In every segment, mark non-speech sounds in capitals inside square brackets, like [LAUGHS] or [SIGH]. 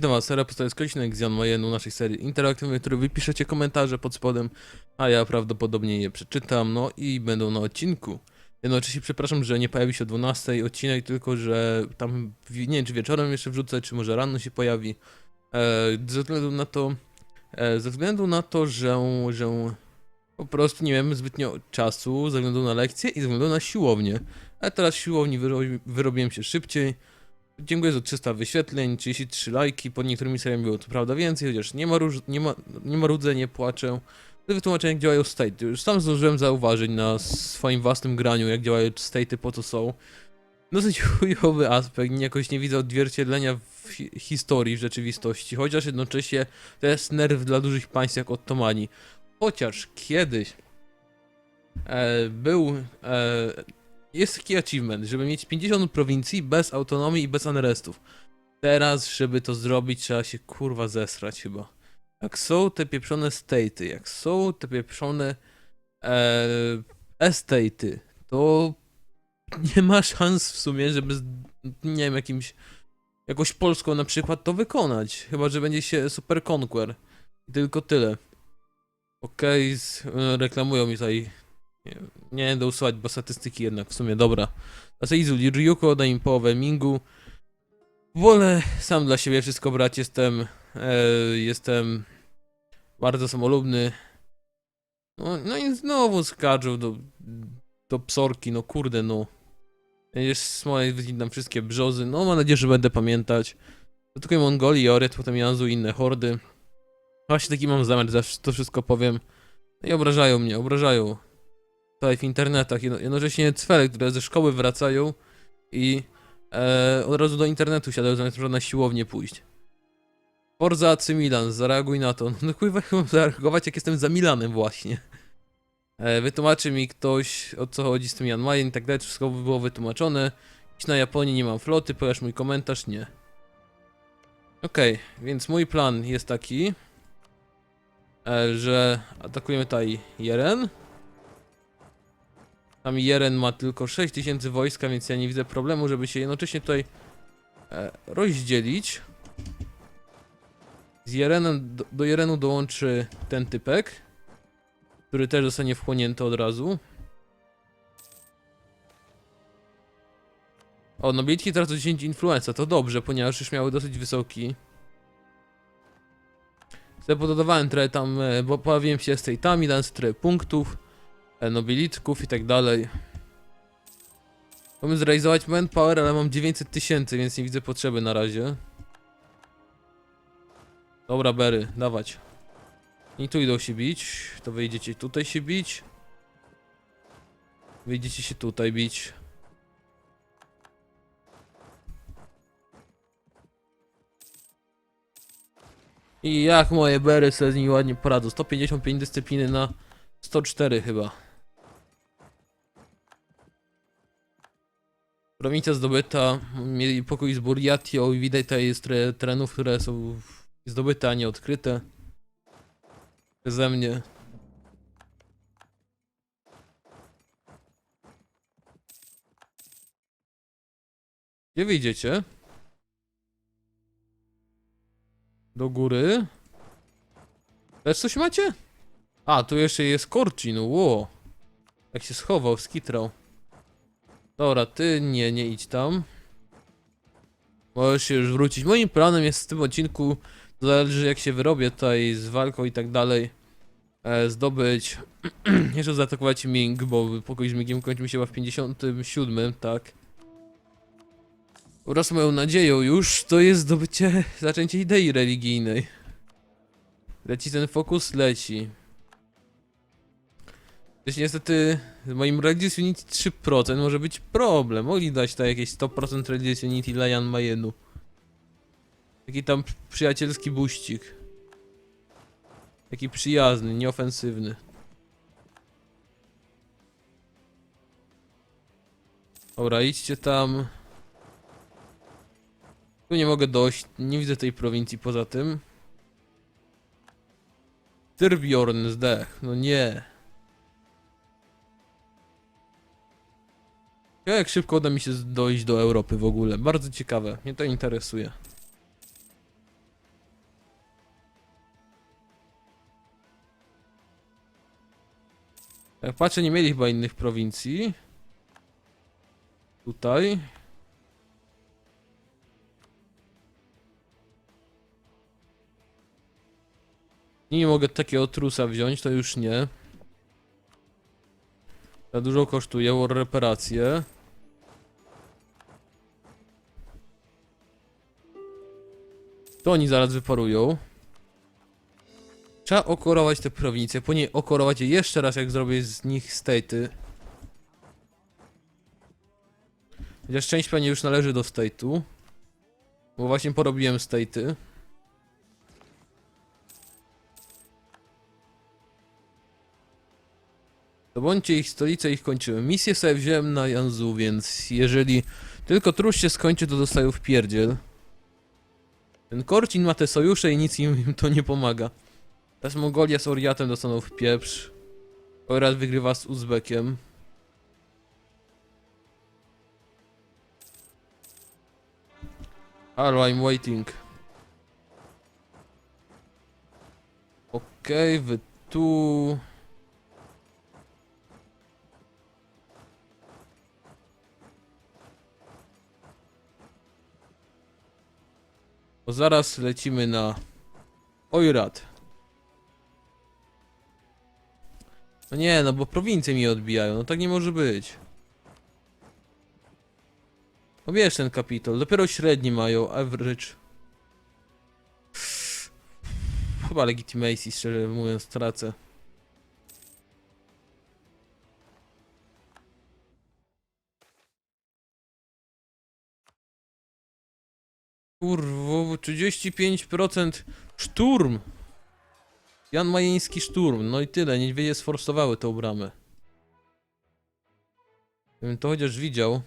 Witam was, seria postaje skoliczny z Jan Majenu naszej serii interaktywnej, który wypiszecie komentarze pod spodem, a ja prawdopodobnie je przeczytam, no i będą na odcinku. Jednocześnie przepraszam, że nie pojawi się o 12 odcinek, tylko że tam, nie wiem czy wieczorem jeszcze wrzucę, czy może rano się pojawi. E, ze względu na to, e, ze względu na to, że, że po prostu nie miałem zbytnio czasu, ze względu na lekcje i ze względu na siłownię. A teraz siłowni wyrobi, wyrobiłem się szybciej. Dziękuję za 300 wyświetleń, 33 lajki, pod niektórymi seriami było to prawda więcej, chociaż nie ma, róż, nie ma, nie ma rudzę, nie płaczę. To wytłumaczenie jak działają state. Już sam zdążyłem zauważyć na swoim własnym graniu, jak działają state'y, po co są. Dosyć [LAUGHS] chujowy aspekt, jakoś nie widzę odzwierciedlenia w hi historii, w rzeczywistości, chociaż jednocześnie to jest nerw dla dużych państw jak Ottomani. Chociaż kiedyś e, był e, jest taki achievement, żeby mieć 50 prowincji bez autonomii i bez unrestów. Teraz, żeby to zrobić, trzeba się kurwa zesrać chyba. Jak są te pieprzone state'y, jak są te pieprzone e, to [LAUGHS] nie ma szans w sumie, żeby z, nie wiem, jakimś jakąś Polską na przykład to wykonać. Chyba, że będzie się Super Conquer. Tylko tyle. Okej, z- e, reklamują mi tutaj nie, nie będę usuwać, bo statystyki jednak w sumie dobra. Aseizu, Ryuko, daj im połowę Mingu. Wolę sam dla siebie wszystko brać, jestem e, jestem bardzo samolubny. No, no i znowu skarżą do, do psorki, no kurde no. Jest Smolej wycinam wszystkie brzozy, no mam nadzieję, że będę pamiętać. Tylko Mongolii, Oret, potem Janzu i inne hordy. Właśnie taki mam zamiar, zawsze to wszystko powiem. No i obrażają mnie, obrażają tutaj w internetach. Jedno, jednocześnie cwele, które ze szkoły wracają i e, od razu do internetu siadają, zamiast na siłownię pójść. Forza AC Milan, zareaguj na to. [LAUGHS] No kurwa, mam zareagować, jak jestem za Milanem właśnie. E, wytłumaczy mi ktoś, o co chodzi z tym Jan Mayen i tak dalej, wszystko by było wytłumaczone. Idź na Japonię, nie mam floty, pojaż mój komentarz, nie. Okej, więc mój plan jest taki, e, że atakujemy tutaj Jeren. Tam Jeren ma tylko 6000 wojska, więc ja nie widzę problemu, żeby się jednocześnie tutaj e, rozdzielić. Z Jerenem, do, Jerenu dołączy ten typek, który też zostanie wchłonięty od razu. O, nobilitki teraz do 10 influenza, to dobrze, ponieważ już miały dosyć wysoki. Zabudowałem trochę tam, e, bo pojawiłem się z state'ami, dałem sobie trochę punktów nobilitków i tak dalej. Chciałbym zrealizować manpower, ale mam 900 tysięcy, więc nie widzę potrzeby na razie. Dobra, Berry, dawać. I tu idą się bić, to wyjdziecie tutaj się bić. Wyjdziecie się tutaj bić. I jak moje Berry sobie z nimi ładnie poradzą. 155 dyscypliny na 104 chyba. Prowincja zdobyta, mieli pokój z Burjatią i widać tutaj jest trochę terenów, które są zdobyte, a nie odkryte. Przeze mnie. Gdzie wyjdziecie? Do góry? Też coś macie? A, tu jeszcze jest Korcin, ło. Jak się schował, skitrał. Dobra, ty nie, nie idź tam. Możesz się już wrócić. Moim planem jest w tym odcinku, zależy jak się wyrobię tutaj z walką i tak dalej, e, zdobyć, [CLEARS THROAT] jeszcze zaatakować Ming, bo pokój z Mingiem kończy mi się chyba w 57, tak. Oraz moją nadzieją już to jest zdobycie, zaczęcie idei religijnej. Leci ten fokus? Leci. Też niestety z moim Religious Unity 3% może być problem. Mogli dać tutaj jakieś 100% Religious Unity dla Jan Majenu. Taki tam przyjacielski buścik. Taki przyjazny, nieofensywny. Dobra, idźcie tam. Tu nie mogę dojść, nie widzę tej prowincji poza tym. Tyrbjorn zdech, no nie. Ja jak szybko uda mi się dojść do Europy w ogóle. Bardzo ciekawe, mnie to interesuje. Jak patrzę, nie mieli chyba innych prowincji. Tutaj. Nie mogę takiego trusa wziąć, to już nie. Za dużo kosztuje, war reparacje. To oni zaraz wyparują. Trzeba okorować te prowincje, później okorować je jeszcze raz, jak zrobię z nich state'y. Chociaż część pewnie już należy do state'u. Bo właśnie porobiłem state'y. To bądźcie ich stolicę ich kończyłem. Misję sobie wziąłem na Janzu, więc jeżeli tylko trusz się skończy, to dostają w pierdziel. Ten Korcin ma te sojusze i nic im, im to nie pomaga. Teraz Mongolia z Oriatem dostaną w pieprz. Oriat wygrywa z Uzbekiem. Hello, I'm waiting. Okej, wy tu... Bo zaraz lecimy na Oirat. No nie, no bo prowincje mi odbijają, no tak nie może być. No wiesz ten kapitol, dopiero średni mają, average. Chyba legitimacy, szczerze mówiąc, tracę. Kurwo, 35% szturm! Jan Majeński szturm, no i tyle, niedźwiedzie sforsowały tą bramę. Gdybym to chociaż widział.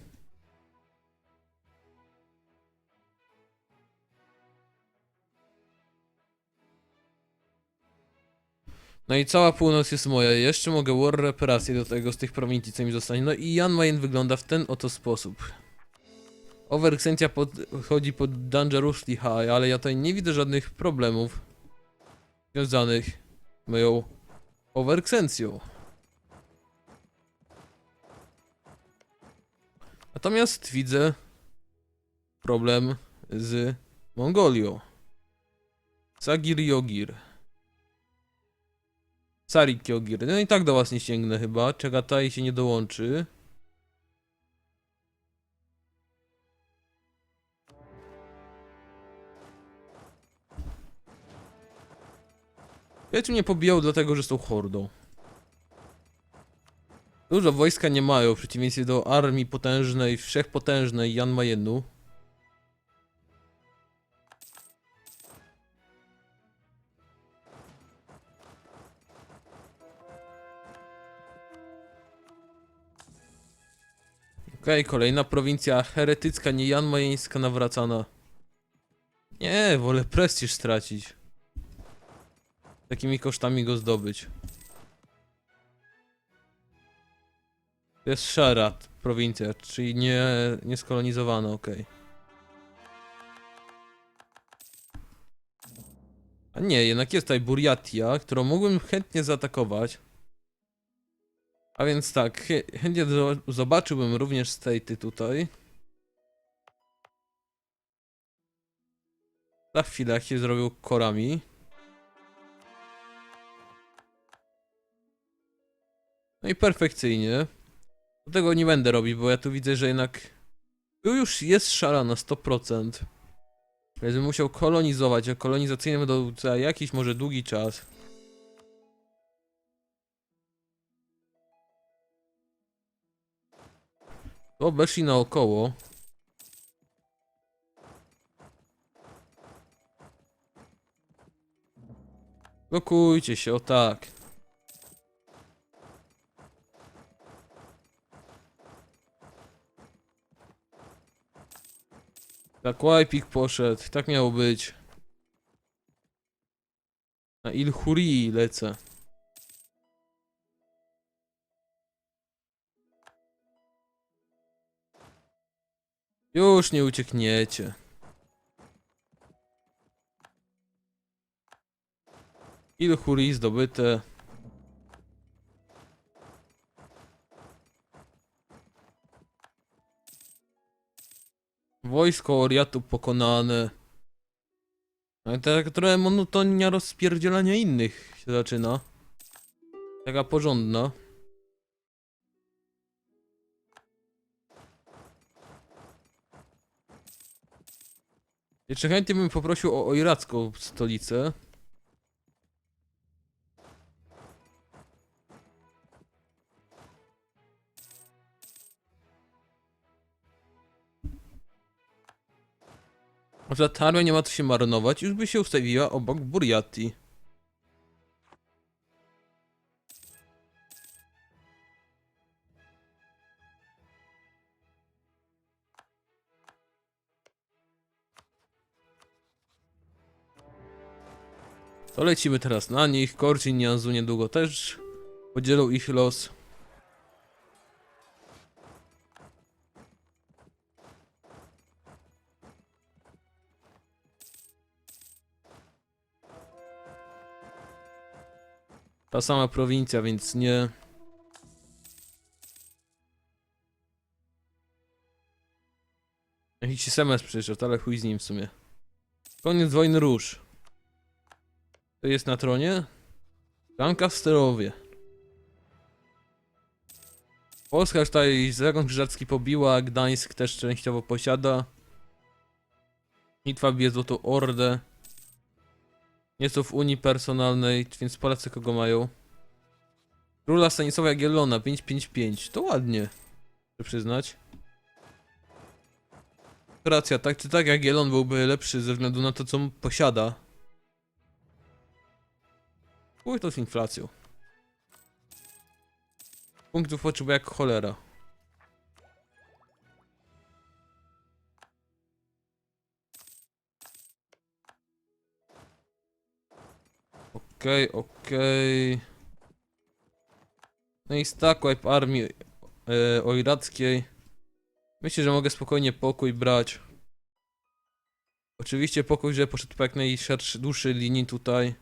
No i cała północ jest moja. Jeszcze mogę war reparacje do tego z tych prowincji, co mi zostanie. No i Jan Mayen wygląda w ten oto sposób. Overexencja podchodzi pod Dangerously High, ale ja tutaj nie widzę żadnych problemów związanych z moją overexencją. Natomiast widzę problem z Mongolią. Sagir Yogir. Sarik Yogir. No i tak do was nie sięgnę chyba. Czagataj się nie dołączy. Wiecie, mnie pobijał dlatego, że są hordą. Dużo wojska nie mają, w przeciwieństwie do armii potężnej, wszechpotężnej Jan Majenu. Okej, kolejna prowincja heretycka, nie Jan Majeńska nawracana. Nie, wolę prestiż stracić. Takimi kosztami go zdobyć. To jest szara prowincja, czyli nie, nie skolonizowana, okej. A nie, jednak jest tutaj Buriatia, którą mógłbym chętnie zaatakować. A więc tak, chę- chętnie zo- zobaczyłbym również state'y tutaj. Za chwilę, jak się zrobił korami. No i perfekcyjnie. Tego nie będę robić, bo ja tu widzę, że jednak już jest szara na 100%. Więc bym musiał kolonizować, a kolonizacyjne będą za jakiś może długi czas. To obeszli naokoło. Blokujcie się, o tak. Tak, Łajpik poszedł, tak miało być. Na Ilhurii lecę. Już nie uciekniecie. Ilhurii zdobyte. Wojsko Oriatu pokonane. Ale tak trochę monotonia rozpierdzielania innych się zaczyna. Taka porządna. Jeszcze chętnie bym poprosił o oiracką stolicę. Armia nie ma co się marnować, już by się ustawiła obok Buriati. To lecimy teraz na nich. Korcin i Anzu niedługo też podzielą ich los. Ta sama prowincja, więc nie. Jakiś SMS przyszedł, ale chuj z nim w sumie. Koniec wojny róż. To jest na tronie? Blanka w Sterowie. Polska tutaj Zakon Krzyżacki pobiła, Gdańsk też częściowo posiada. Litwa bije Złotą Ordę. Nie są w Unii Personalnej, więc Polacy kogo mają? Króla Stanisława Jagiellona 555. To ładnie. Chcę przyznać. Racja, tak czy tak Jagiellon byłby lepszy ze względu na to, co posiada. Chuj to z inflacją. Punktów potrzebuje jak cholera. Okej, okej. No i stack wipe armii e, oirackiej. Myślę, że mogę spokojnie pokój brać. Oczywiście pokój, że poszedł po jak najszerszy, dłuższej linii tutaj.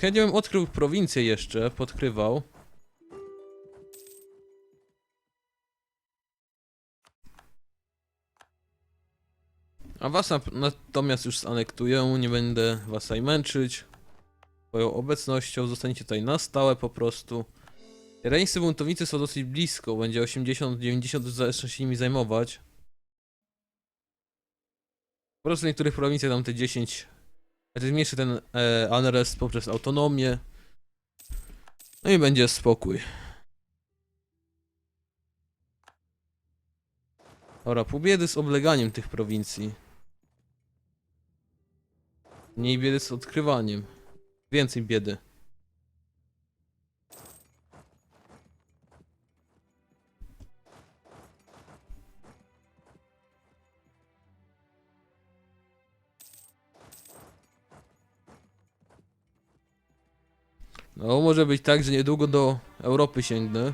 Chętnie bym odkrył prowincję jeszcze, podkrywał. A was natomiast już zanektuję, nie będę was męczyć. Swoją obecnością zostaniecie tutaj na stałe po prostu. Reńscy buntownicy są dosyć blisko, będzie 80-90 zacznie się nimi zajmować. Po prostu w niektórych prowincjach dam te 10 znaczy zmniejszy ten e, unrest poprzez autonomię. No i będzie spokój. Dobra, pół biedy z obleganiem tych prowincji. Mniej biedy z odkrywaniem. Więcej biedy. No, może być tak, że niedługo do Europy sięgnę.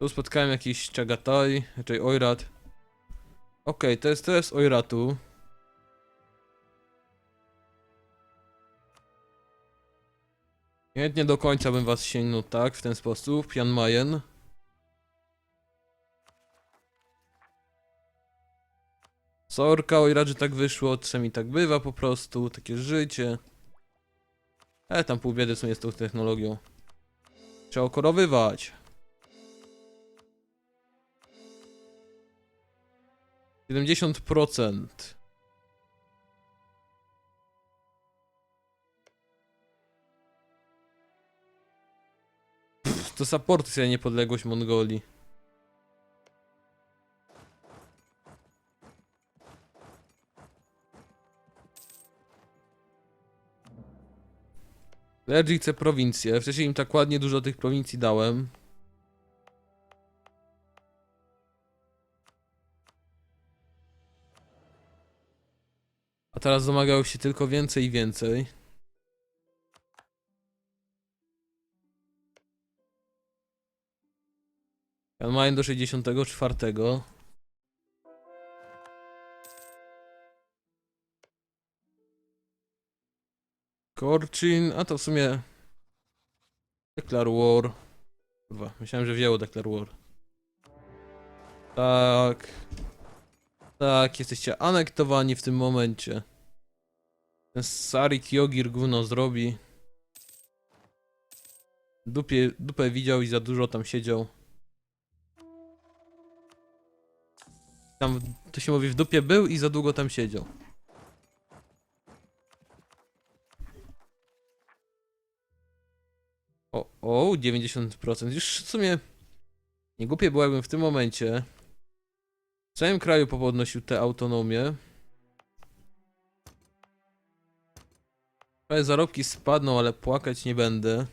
Tu spotkałem jakiś Chagatai, raczej Oirat. Okej, to jest, to jest Oiratu. Chętnie do końca bym was sięgnął, tak, w ten sposób. Jan Mayen. Sorka, oj raczej tak wyszło, czasami tak bywa po prostu, takie życie. E, tam pół biedy są jest tą technologią. Trzeba okorowywać. Siedemdziesiąt procent. To supporty sobie niepodległość Mongolii. Legit chce prowincję. Wcześniej im tak ładnie dużo tych prowincji dałem. Teraz domagają się tylko więcej i więcej. Mayen do 64. Korczyn, a to w sumie Declare War. Kurwa, myślałem, że wzięło Declare War. Tak. Tak, jesteście anektowani w tym momencie. Ten Sarik Jogir gówno zrobi. Dupie, dupę widział i za dużo tam siedział. Tam, to się mówi, w dupie był i za długo tam siedział. O, o, 90%. Już w sumie nie głupie było, jakbym w tym momencie w całym kraju popodnosił tę autonomię. Trochę zarobki spadną, ale płakać nie będę.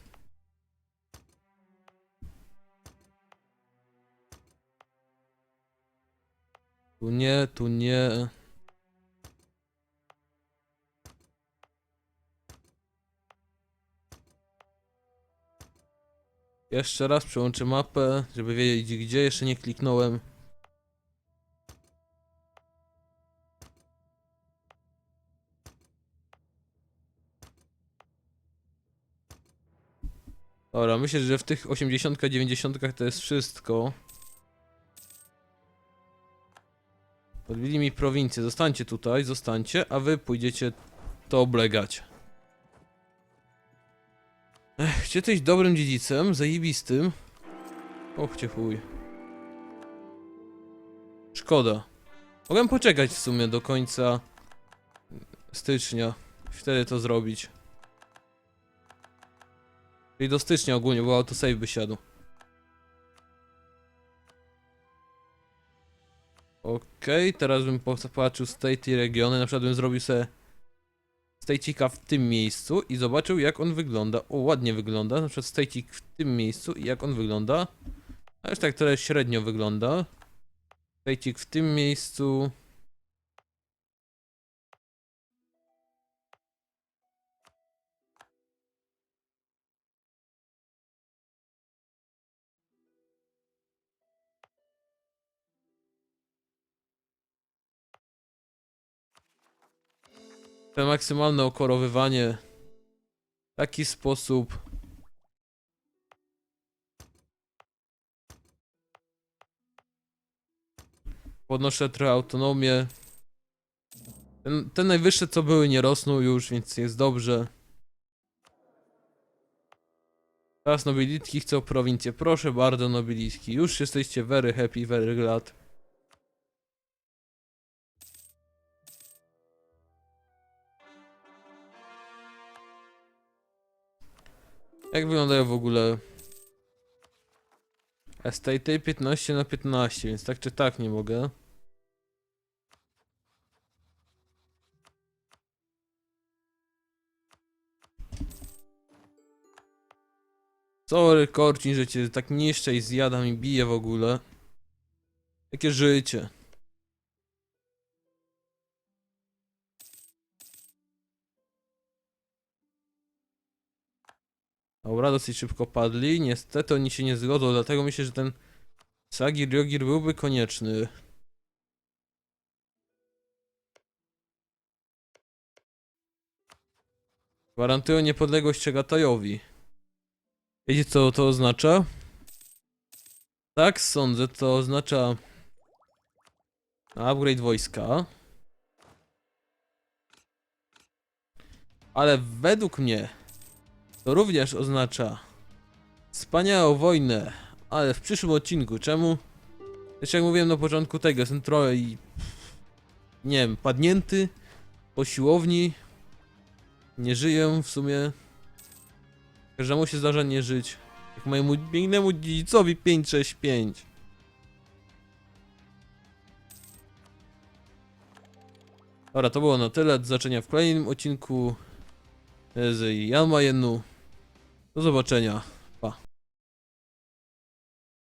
Tu nie, tu nie. Jeszcze raz przełączę mapę, żeby wiedzieć gdzie jeszcze nie kliknąłem. Dobra, myślę, że w tych 80 90 to jest wszystko. Podbili mi prowincję, zostańcie tutaj, zostańcie, a wy pójdziecie to oblegać. Ech, gdzie tyś dobrym dziedzicem, zajebistym. Och cię chuj. Szkoda. Mogłem poczekać w sumie do końca stycznia. Wtedy to zrobić. Czyli do stycznia ogólnie, bo autosave by siadł. Okej, teraz bym popatrzył state i regiony, na przykład bym zrobił sobie stejcika w tym miejscu i zobaczył jak on wygląda. O, ładnie wygląda, na przykład stejcik w tym miejscu i jak on wygląda. A już tak trochę średnio wygląda. Stejcik w tym miejscu. Te maksymalne okorowywanie. W taki sposób. Podnoszę trochę autonomię. Ten, te najwyższe co były nie rosną już, więc jest dobrze. Teraz nobilitki chcą prowincję. Proszę bardzo nobilitki. Już jesteście very happy, very glad. Jak wyglądają w ogóle estate 15 na 15, więc tak czy tak nie mogę. Sorry, Korcin, że cię tak niszczę i zjadam i biję w ogóle. Jakie życie. Dobra, dosyć szybko padli. Niestety oni się nie zgodzą, dlatego myślę, że ten Sagir Jogir byłby konieczny. Gwarantują niepodległość Czegatajowi. Wiecie co to oznacza? Tak, sądzę, to oznacza upgrade wojska. Ale według mnie to również oznacza wspaniałą wojnę, ale w przyszłym odcinku. Czemu? Jeszcze jak mówiłem na początku tego, jestem trochę i... Nie wiem, padnięty po siłowni. Nie żyję w sumie. Każdemu się zdarza nie żyć. Jak mojemu pięknemu dziedzicowi 565. Dobra, to było na tyle. Do zobaczenia w kolejnym odcinku z Jan Majenu. Do zobaczenia.